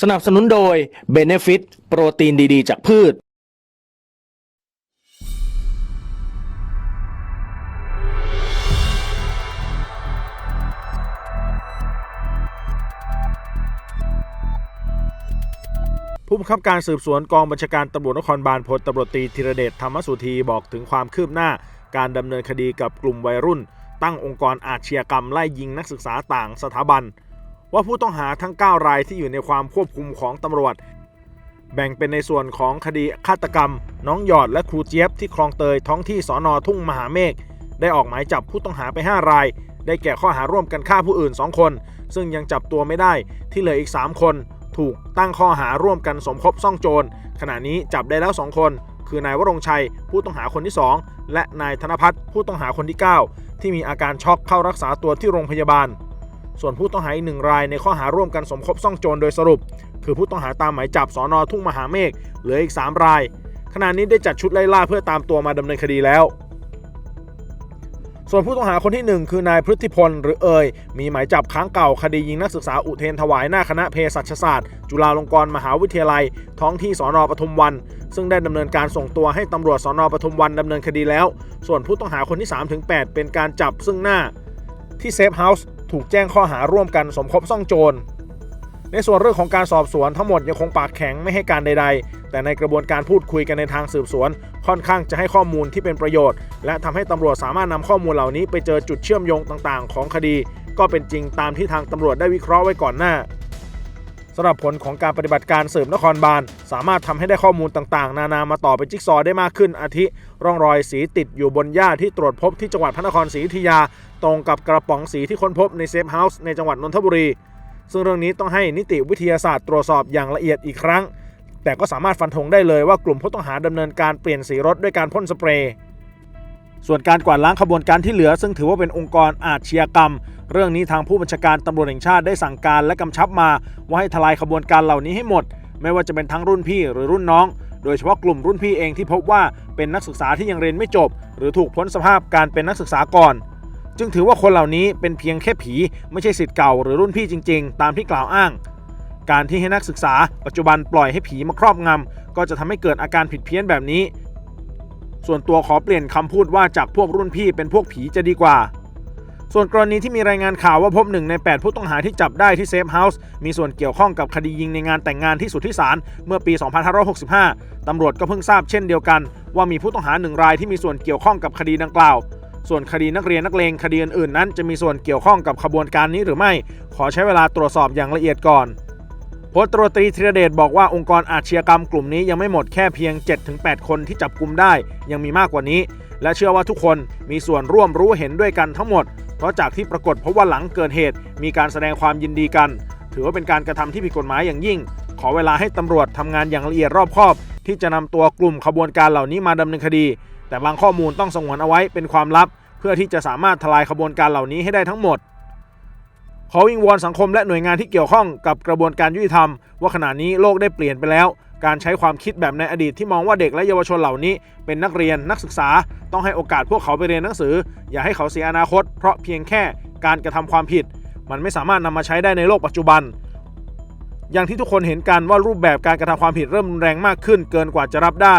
สนับสนุนโดย Benefit โปรตีนดีๆ จากพืช ผู้บังคับการสืบสวนกองบัญชาการตำรวจนครบาลพลตำรวจตรีธีรเดชธรรมสุธีบอกถึงความคืบหน้า การดำเนินคดีกับกลุ่มวัยรุ่น ตั้งองค์กรอาชญากรรมไล่ยิงนักศึกษาต่างสถาบัน ว่าผู้ต้องหาทั้ง 9 รายที่อยู่ในความควบคุมของตำรวจ แบ่งเป็นในส่วนของคดีฆาตกรรม น้องหยอดและครูเจี๊ยบที่คลองเตยท้องที่สอนอทุ่งมหาเมฆได้ออกหมายจับผู้ต้องหาไป 5 ราย ได้แก่ข้อหาร่วมกันฆ่าผู้อื่น 2 คน ซึ่งยังจับตัวไม่ได้ที่เหลืออีก 3 คน ถูกตั้งข้อหาร่วมกันสมคบซ่องโจรขณะนี้จับได้แล้ว 2 คน คือ นายวรงชัย ผู้ต้องหาคนที่ 2 และนายธนพัฒน์ผู้ต้องหาคนที่ 9 ที่มีอาการช็อกเข้ารักษาตัวที่โรงพยาบาล ส่วนผู้ต้องหาอีกหนึ่งรายในข้อหาร่วมกันสมคบซ่องโจรโดยสรุป คือผู้ต้องหาตามหมายจับสอนอทุ่งมหาเมฆเหลืออีก 3 ราย ขณะนี้ได้จัดชุดไล่ล่าเพื่อตามตัวมาดำเนินคดีแล้ว ส่วนผู้ต้องหาคนที่ 1 คือนายพฤติพลหรือเอยมีหมายจับค้างเก่าคดียิงนักศึกษาอุเทนถวายหน้าคณะเภสัชศาสตร์ จุฬาลงกรณ์มหาวิทยาลัย ท้องที่สอนอปทุมวัน ซึ่งได้ดำเนินการส่งตัวให้ตำรวจสอนอปทุมวันดำเนินคดีแล้ว ส่วนผู้ต้องหาคนที่3-8เป็นการจับซึ่งหน้าที่เซฟเฮาส์ ถูกแจ้งข้อหาร่วมกันสมคบซ่องโจร ในส่วนเรื่องของการสอบสวนทั้งหมดยังคงปากแข็งไม่ให้การใด ๆ แต่ในกระบวนการพูดคุยกันในทางสืบสวน ค่อนข้างจะให้ข้อมูลที่เป็นประโยชน์ และทำให้ตำรวจสามารถนำข้อมูลเหล่านี้ไปเจอจุดเชื่อมโยงต่างๆ ของคดี ก็เป็นจริงตามที่ทางตำรวจได้วิเคราะห์ไว้ก่อนหน้าสำหรับผลของการปฏิบัติการสืบนครบาลสามารถทำให้ได้ข้อมูลต่างๆ นานามาต่อเป็นจิ๊กซอได้มากขึ้นอาทิ ร่องรอยสีติดอยู่บนหญ้าที่ตรวจพบที่จังหวัดพระนครศรีอยุธยา ตรงกับกระป๋องสีที่ค้นพบในเซฟเฮาส์ในจังหวัดนนทบุรี ซึ่งเรื่องนี้ต้องให้นิติวิทยาศาสตร์ตรวจสอบอย่างละเอียดอีกครั้ง แต่ก็สามารถฟันธงได้เลยว่ากลุ่มผู้ต้องหาดำเนินการเปลี่ยนสีรถด้วยการพ่นสเปรย์ส่วนการกวาดล้างขบวนการที่เหลือ ซึ่งถือว่าเป็นองค์กรอาชญากรรม เรื่องนี้ทางผู้บัญชาการตำรวจแห่งชาติได้สั่งการและกำชับมาว่าให้ทลายขบวนการเหล่านี้ให้หมด ไม่ว่าจะเป็นทั้งรุ่นพี่หรือรุ่นน้อง โดยเฉพาะกลุ่มรุ่นพี่เองที่พบว่าเป็นนักศึกษาที่ยังเรียนไม่จบ หรือถูกพ้นสภาพการเป็นนักศึกษาก่อน จึงถือว่าคนเหล่านี้เป็นเพียงแค่ผี ไม่ใช่สิทธิ์เก่าหรือรุ่นพี่จริง ๆ ตามที่กล่าวอ้าง การที่ให้นักศึกษา ปัจจุบันปล่อยให้ผีมาครอบงำก็จะทำให้เกิดอาการผิดเพี้ยนแบบนี้ ส่วนตัวขอเปลี่ยนคำพูดว่าจากพวกรุ่นพี่เป็นพวกผีจะดีกว่าส่วนกรณีที่มีรายงานข่าวว่าพบหนึ่งใน 8 ผู้ต้องหาที่จับได้ที่เซฟเฮาส์มีส่วนเกี่ยวข้องกับคดียิงในงานแต่งงานที่สุดทธิสารเมื่อปี 2565 ตำรวจก็เพิ่งทราบเช่นเดียวกัน ว่ามีผู้ต้องหาหนึ่งรายที่มีส่วนเกี่ยวข้องกับคดีดังกล่าว ส่วนคดีนักเรียนนักเลงคดีอื่นๆนั้น จะมีส่วนเกี่ยวข้องกับขบวนการนี้หรือไม่ ขอใช้เวลาตรวจสอบอย่างละเอียดก่อนพลตรวจตรีธีรเดชบอกว่าองค์กรอาชญากรรมกลุ่มนี้ยังไม่หมดแค่เพียง 7-8 คนที่จับกลุ่มได้ ยังมีมากกว่านี้ และเชื่อว่าทุกคนมีส่วนร่วมรู้เห็นด้วยกันทั้งหมด เพราะจากที่ปรากฏพบว่าหลังเกิดเหตุ มีการแสดงความยินดีกัน ถือว่าเป็นการกระทำที่ผิดกฎหมายอย่างยิ่ง ขอเวลาให้ตำรวจทำงานอย่างละเอียดรอบคอบ ที่จะนำตัวกลุ่มขบวนการเหล่านี้มาดำเนินคดี แต่บางข้อมูลต้องสงวนเอาไว้เป็นความลับ เพื่อที่จะสามารถทลายขบวนการเหล่านี้ให้ได้ทั้งหมด ขอวิงวอนสังคมและหน่วยงานที่เกี่ยวข้องกับกระบวนการยุติธรรม ว่าขณะนี้โลกได้เปลี่ยนไปแล้ว การใช้ความคิดแบบในอดีตที่มองว่าเด็กและเยาวชนเหล่านี้ เป็นนักเรียนนักศึกษา ต้องให้โอกาสพวกเขาไปเรียนหนังสือ อย่าให้เขาเสียอนาคต เพราะเพียงแค่การกระทำความผิด มันไม่สามารถนำมาใช้ได้ในโลกปัจจุบันอย่างที่ทุกคนเห็นกันว่ารูปแบบการกระทำความผิดเริ่มรุนแรงมากขึ้นเกินกว่าจะรับได้